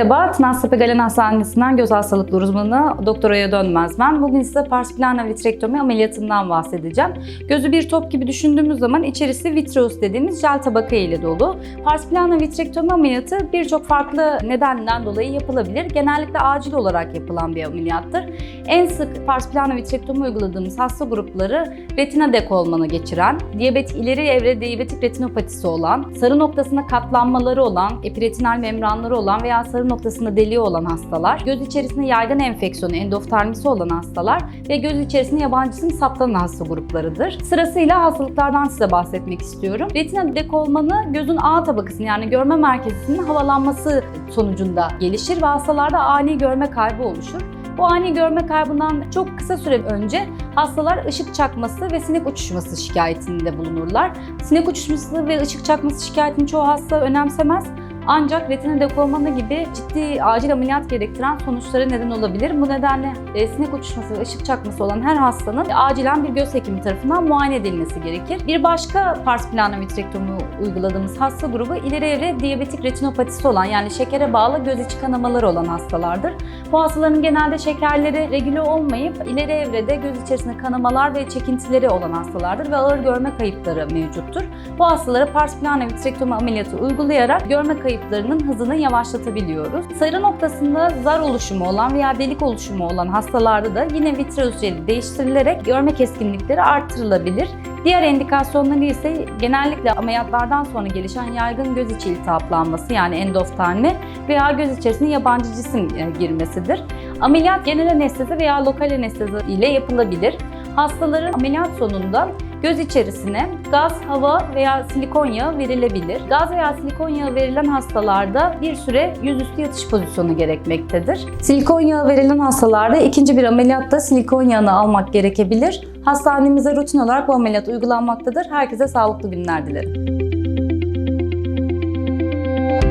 merhaba. Tınaztepe Galen Hastanesi'nden göz hastalıkları uzmanı Doktor Oya Dönmez ben. Bugün size pars plana vitrektomi ameliyatından bahsedeceğim. Gözü bir top gibi düşündüğümüz zaman içerisi vitreus dediğimiz jel tabaka ile dolu. Pars plana vitrektomi ameliyatı birçok farklı nedenden dolayı yapılabilir. Genellikle acil olarak yapılan bir ameliyattır. En sık pars plana vitrektomi uyguladığımız hasta grupları retina dekolmanı geçiren, diyabet ileri evre diyabetik retinopatisi olan, sarı noktasında katlanmaları olan, epiretinal membranları olan veya sarı noktasında deliği olan hastalar, göz içerisinde yaygın enfeksiyonu, endoftalmisi olan hastalar ve göz içerisinde yabancı cisim saptanan hasta gruplarıdır. Sırasıyla hastalıklardan size bahsetmek istiyorum. Retina dekolmanı gözün A tabakasının yani görme merkezinin havalanması sonucunda gelişir ve hastalarda ani görme kaybı oluşur. Bu ani görme kaybından çok kısa süre önce hastalar ışık çakması ve sinek uçuşması şikayetinde bulunurlar. Sinek uçuşması ve ışık çakması şikayetini çoğu hasta önemsemez. Ancak retina dekolmanı gibi ciddi acil ameliyat gerektiren sonuçlara neden olabilir. Bu nedenle e, sinek uçuşması ışık çakması olan her hastanın acilen bir göz hekimi tarafından muayene edilmesi gerekir. Bir başka pars plana vitrektomi uyguladığımız hasta grubu ileri evre diyabetik retinopatisi olan yani şekere bağlı göz içi kanamaları olan hastalardır. Bu hastaların genelde şekerleri regüle olmayıp ileri evrede göz içerisinde kanamalar ve çekintileri olan hastalardır ve ağır görme kayıpları mevcuttur. Bu hastalara pars plana vitrektomi ameliyatı uygulayarak görme kayıplarının hızını yavaşlatabiliyoruz. Sarı noktasında zar oluşumu olan veya delik oluşumu olan hastalarda da yine vitreus jeli değiştirilerek görme keskinlikleri artırılabilir. Diğer indikasyonları ise genellikle ameliyatlardan sonra gelişen yaygın göz içi iltihaplanması yani endoftalmi veya göz içerisine yabancı cisim e, girmesidir. Ameliyat genel anestezi veya lokal anestezi ile yapılabilir. Hastaların ameliyat sonunda göz içerisine gaz, hava veya silikon yağı verilebilir. Gaz veya silikon yağı verilen hastalarda bir süre yüzüstü yatış pozisyonu gerekmektedir. Silikon yağı verilen hastalarda ikinci bir ameliyatta silikon yağını almak gerekebilir. Hastanemize rutin olarak bu ameliyat uygulanmaktadır. Herkese sağlıklı günler dilerim.